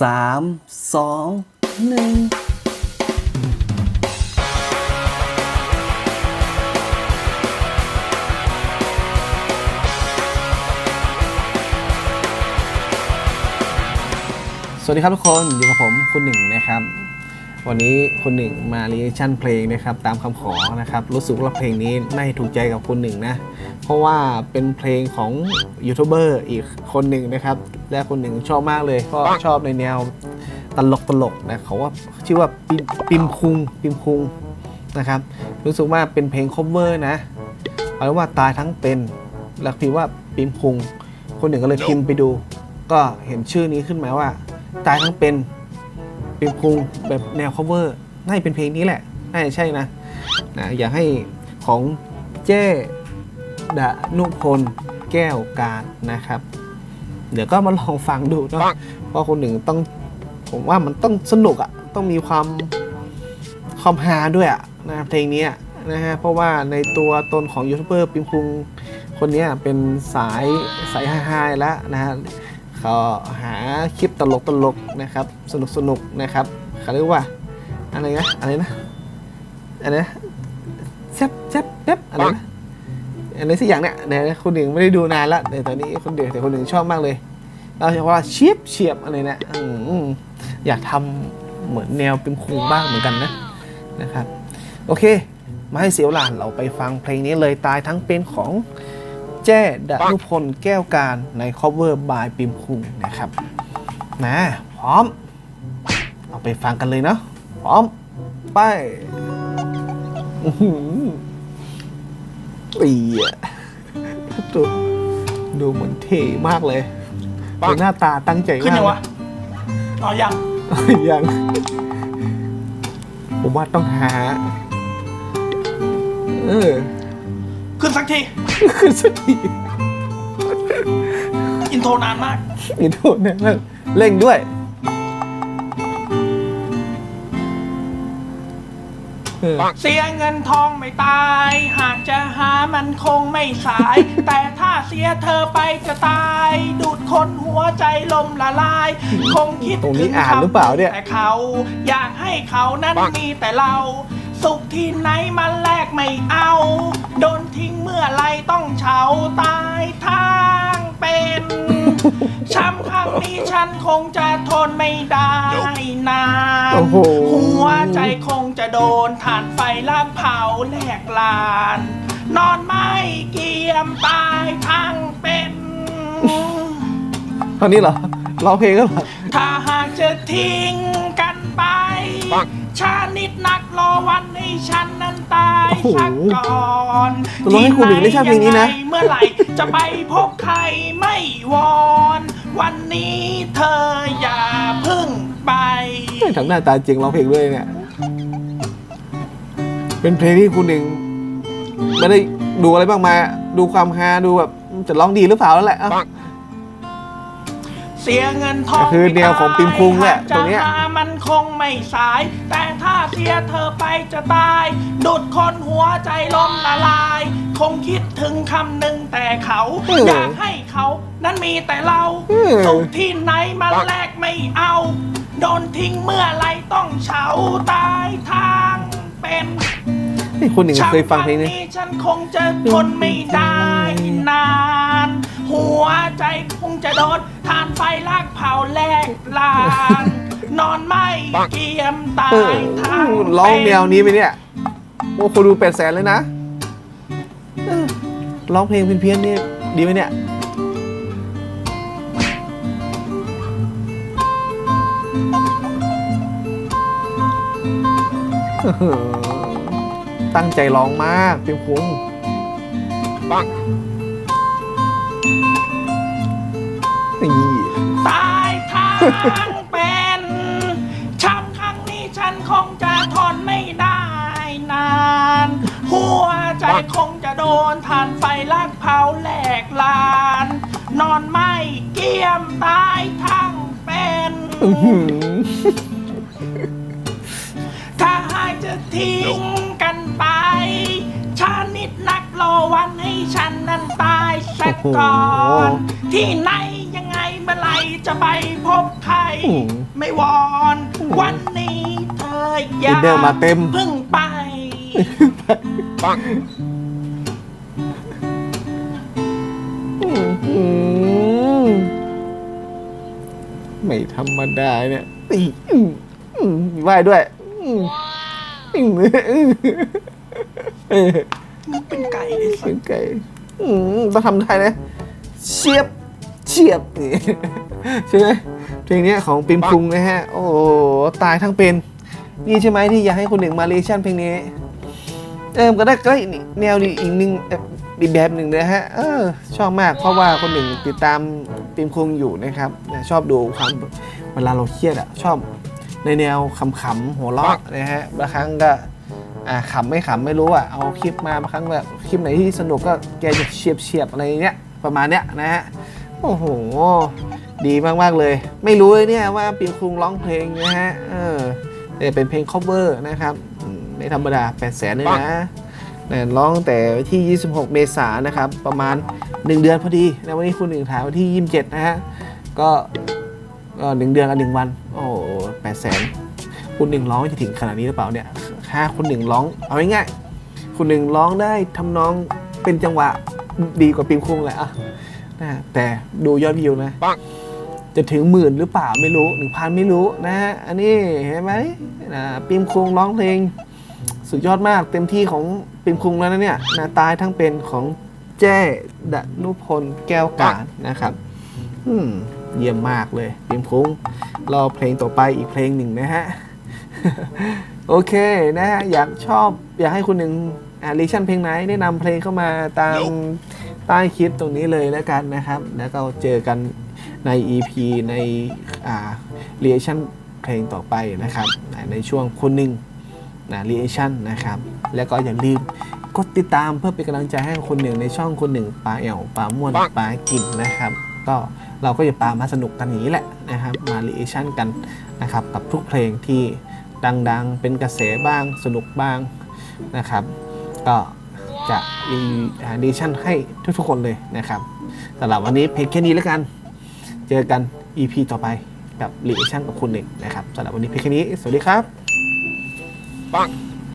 สามสองหนึ่งสวัสดีครับทุกคนอยู่กับผมคุณหนึ่งนะครับ วันนี้คุณหนึ่งมาเรียชั่นเพลงนะครับตามคำขอนะครับรู้สึกว่าเพลงนี้น่าถูกใจกับคุณหนึ่งนะ เพราะว่าเป็นเพลงของยูทูบเบอร์อีกคนหนึ่งนะครับและคนหนึ่งชอบมากเลยก็ชอบในแนวตลกตลกนะเขาว่าชื่อว่าปิมปิมคุงปิมคุงนะครับรู้สึกว่าเป็นเพลง cover นะเอาเป็นว่าตายทั้งเป็นแล้วพิมพ์ว่าปิมคุง คนหนึ่งก็เลยพิมพ์ไปดู ก็เห็นชื่อนี้ขึ้นมาว่า ตายทั้งเป็น ปิมคุงแบบแนว cover น่าจะเป็นเพลงนี้แหละน่าจะใช่นะนะอยากให้ของเจ้ดะนุพลแก้วการนะครับ เดี๋ยวก็มาลองฟังดูเนาะเพราะคนหนึ่งต้องผมว่ามันต้องสนุกอะ่ะต้องมีความความฮาด้วยอะ่ะนะเพลงนี้อะนะฮะเพราะว่าในตัวตนของยูทูบเบอร์ปิมคุงคนเนี้ยเป็นสายสายฮาๆแล้วนะฮะ เขาหาคลิปตลกตลกๆนะครับ สนุกสนุกๆนะครับเขาเรียกว่าอะไรนะอะไรนะอะไรนะแซบแซบแซบอะไรนะอะไรสักอย่างเนี่ยเดี๋ยวคนหนึ่งไม่ได้ดูนานละแต่ตอนนี้คนเดียวแต่คนหนึ่งชอบมากเลยเราจะว่าเชียบเฉียบอะไรเนี่ยอืมอยากทำเหมือนแนวเป็นคุงบ้างเหมือนกันนะนะครับ โอเค มาให้เสียวหลานเราไปฟังเพลงนี้เลยตายทั้งเป็นของ แจ้ดานุพลแก้วการใน cover by ปิมคุงนะครับนะพร้อม เอาไปฟังกันเลยเนาะพร้อม ไปอื้อหือปีอะดูดูเหมือนเท่มากเลยดูหน้าตาตั้งใจขึ้นมากยังวะอ๋อยังยัง ผมว่าต้องหา เออ ขึ้นสักทีคือสักทีอินโทรนานมากนี่โทษนะเร่งด้วยเออเสียเงินทองไม่ตาย หากจะหามันคงไม่สาย แต่ถ้าเสียเธอไปจะตาย ดูดคนหัวใจลมละลาย คงคิดตรงนี้ถึงอ่านหรือเปล่าเนี่ยแต่เขา อยากให้เขานั้นมีแต่เรา สุขที่ไหนมันแลกไม่ เฉาตายทางเป็นช้ำครั้งนี้ฉันคงจะทนไม่ได้นานโอ้โห หัวใจคงจะโดนถ่านไฟลากเผาแหลกลาน นอนไม่เกียมตายทั้งเป็นเท่านี้เหรอร้องเพลงก็เหรอ ถ้าหากจะทิ้งกันไป ชานิดนักรอวันให้ฉันนั้นตา ยสักก่อนตกลงให้คุณหญิงได้ชอบเพลงนี้นะ ที่ไหยังไงเมื่อไหร่จะไปพบใครไม่วอน วันนี้เธออย่าเพึ่งไปไม่ทำหน้าตาจริงร้องเพลงด้วยเนี่ย เป็นเพลงที่คุณเองไม่ได้ดูอะไรบ้างมาดูความฮาดูแบบจะร้องดีหรือเปล่าแล้วแหละเอ้า เสียเงินทองก็คือแนวของปิมคุงแหละจะตรงเนี้ยหามันคงไม่สาย แต่ถ้า เสียเธอไปจะตาย ดุดคนหัวใจล้มละลาย คงคิดถึงคำหนึ่งแต่เขา อยากให้เขานั้นมีแต่เราสุขที่ไหนมาแลกไม่เอา โดนทิ้งเมื่อไรต้องเฉาตายทางเป็นนี่คุณหนึ่งเคยฟังเพลงนี้นี้ ฉันคงจะทนไม่ได้นาน หัวใจคงจะโดนทานไฟลากเผาแลกลาน นอนไม่เกียมตาเออยทั้งร้องแนวนี้ไหมเนี่ย โอ้คนดูแปดแสนเลยนะเออร้องเพลงเพี้ยนๆนี่ดีไหมเนี่ยเออตั้งใจร้องมากเพียงพุงนี่ตายทาง คงจะโดนทานไฟลากเผาแหลกลาน นอนไม่เกียมตายทั้งเป็นอื้อหือถ้าหากจะทิ้งกันไป ชานิดนักรอวันให้ฉันนั้นตายสักก่อน ที่ไหนยังไงเมื่อไหรจะไปพบใครอืมไม่วอน วันนี้เธออย่าอินเนอร์มาเต็ม เพิ่งไป อืมไม่ธรรมดาเนี่ยอีอืมอืมมีไหวด้วยอืมอืมเออมึงเป็นไก่เลยสิเป็นไก่อืมต้องทำได้นะเชียบเฉียบนี่ใช่ไหมเพลงเนี้ยของปิมพุงนะฮะ โอ้โหตายทั้งเป็น นี่ใช่ไหมที่อยากให้คนหนึ่งมาเลชั่นเพลงนี้ เออก็ได้ก็ได้แนวดีอีกหนึ่งเอ่ออีกแบบหนึ่งนะฮะเออชอบมากเพราะว่าคนหนึ่งติดตามปิมคงอยู่นะครับ ชอบดูความเวลาเราเครียดอะชอบในแนวขำๆหัวเราะนะฮะบางครั้งก็อ่าขำไม่ขำไม่รู้อะเอาคลิปมาบางครั้งแบบคลิปไหนที่สนุกก็แกจะเฉียบเฉียบๆอะไรเนี้ยประมาณเนี้ยนะฮะโอ้โห ดีมากๆเลย ไม่รู้เลยเนี่ยว่าปิมคุงร้องเพลงนะฮะเออแต่เป็นเพลง cover นะครับ ไม่ธรรมดา8แสนเลยนะนะร้องตั้งแต่วันที่ 26 เมษายนนะครับ ประมาณ 1 เดือนพอดีนะวันนี้คุณหนึ่งถ่ายวันที่ 27 นะฮะก็ก็หนึ่งเดือนกับหนึ่งวัน โอ้แปดแสนคุณหนึ่งร้องจะถึงขนาดนี้หรือเปล่าเนี่ยถ้าคุณหนึ่งร้อง เอาง่ายๆคุณหนึ่งร้องได้ทำนองเป็นจังหวะดีกว่าปิมคุงแหละอะนะแต่ดูยอดวิวนะ จะถึงหมื่นหรือเปล่าไม่รู้หนึ่งพันไม่รู้นะฮะอันนี้เห็นไหมนะปิมคุงร้องเพลง สุดยอดมากเต็มที่ของปิมคุงแล้วนะเนี่ยนะตายทั้งเป็นของแจ้ดนุพลแก้วการนะครับอืมเยี่ยมมากเลยปิมคุงรอเพลงต่อไปอีกเพลงหนึ่งนะฮะ โอเคนะฮะ อยากชอบอยากให้คุณหนึ่งอ่าลิชั่นเพลงไหนแนะนำเพลงเข้ามาตามใต้คลิปตรงนี้เลยแล้วกันนะครับ แล้วก็เจอกันใน EP ในอ่าเรียชั่นเพลงต่อไปนะครับ ในช่วงคุณหนึ่ง นะรีแอคชั่นนะครับ แล้วก็อย่าลืมกดติดตามเพื่อเป็นกำลังใจให้คนหนึ่งในช่องคนหนึ่งปลาเอวปลาม่วนปลากินนะครับ ก็เราก็จะปลามาสนุกกันนี้แหละนะครับมารีแอคชั่นกันนะครับกับทุกเพลงที่ดังๆ เป็นกระแสบ้างสนุกบ้างนะครับ ก็จะรีแอคชั่นให้ทุกๆคนเลยนะครับสำหรับวันนี้เพลงแค่นี้แล้วกัน เจอกัน EP ต่อไปกับรีแอคชั่นกับคุณหนึ่งนะครับสำหรับวันนี้เพลงแค่นี้ สวัสดีครับ 棒。